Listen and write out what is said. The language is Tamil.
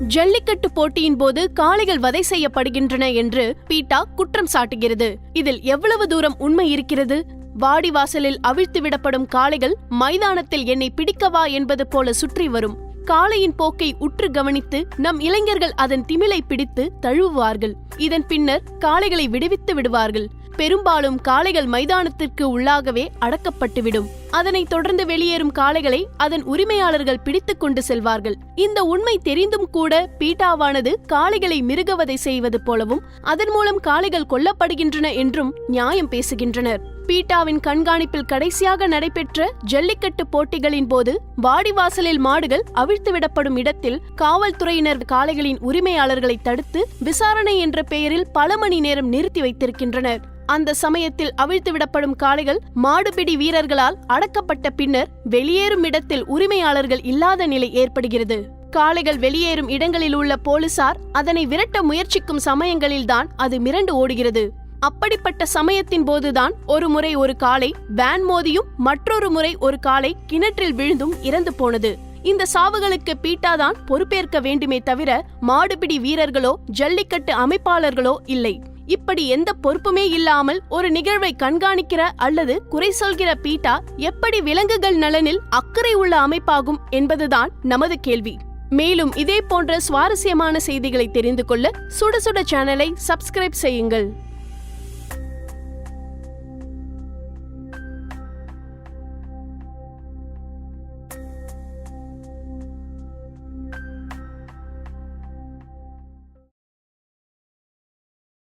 ஜல்லிக்கட்டு போட்டியின் போது காளைகள் வதை செய்யப்படுகின்றன என்று பீட்டா குற்றம் சாட்டுகிறது. இதில் எவ்வளவு தூரம் உண்மை இருக்கிறது? வாடிவாசலில் அவிழ்த்து விடப்படும் காளைகள் மைதானத்தில் என்னை பிடிக்கவா என்பது போல சுற்றி வரும். காளையின் போக்கை உற்று கவனித்து நம் இளைஞர்கள் அதன் திமிலை பிடித்து தழுவுவார்கள். இதன் பின்னர் காளைகளை விடுவித்து விடுவார்கள். பெரும்பாலும் காளைகள் மைதானத்திற்கு உள்ளாகவே அடக்கப்பட்டுவிடும். அதனைத் தொடர்ந்து வெளியேறும் காளைகளை அதன் உரிமையாளர்கள் பிடித்துக் கொண்டு செல்வார்கள். இந்த உண்மை தெரிந்தும் கூட பீட்டாவானது காளைகளை மிருகவதை செய்வது போலவும் அதன் மூலம் காளைகள் கொல்லப்படுகின்றன என்றும் நியாயம் பேசுகின்றனர். பீட்டாவின் கண்காணிப்பில் கடைசியாக நடைபெற்ற ஜல்லிக்கட்டு போட்டிகளின் போது வாடிவாசலில் மாடுகள் அவிழ்த்துவிடப்படும் இடத்தில் காவல்துறையினர் காளைகளின் உரிமையாளர்களை தடுத்து விசாரணை என்ற பெயரில் பல மணி நேரம் நிறுத்தி வைத்திருக்கின்றனர். அந்த சமயத்தில் அவிழ்த்து விடப்படும் காளைகள் மாடுபிடி வீரர்களால் அடக்கப்பட்ட பின்னர் வெளியேறும் இடத்தில் உரிமையாளர்கள் இல்லாத நிலை ஏற்படுகிறது. காளைகள் வெளியேறும் இடங்களில் உள்ள போலீசார் அதனை விரட்ட முயற்சிக்கும் சமயங்களில்தான் அது மிரண்டு ஓடுகிறது. அப்படிப்பட்ட சமயத்தின் போதுதான் ஒரு முறை ஒரு காளை வேன் மோதியும் மற்றொரு முறை ஒரு காளை கிணற்றில் விழுந்தும் இறந்து போனது. இந்த சாவுகளுக்கு பீட்டாதான் பொறுப்பேற்க வேண்டுமே தவிர மாடுபிடி வீரர்களோ ஜல்லிக்கட்டு அமைப்பாளர்களோ இல்லை. இப்படி எந்த பொறுப்புமே இல்லாமல் ஒரு நிகழ்வை கண்காணிக்கிற அல்லது குறை சொல்கிற பீட்டா எப்படி விலங்குகள் நலனில் அக்கறை உள்ள அமைப்பாகும் என்பதுதான் நமது கேள்வி. மேலும் இதே போன்ற சுவாரஸ்யமான செய்திகளை தெரிந்து கொள்ள சுட சுட சேனலை சப்ஸ்கிரைப் செய்யுங்கள்.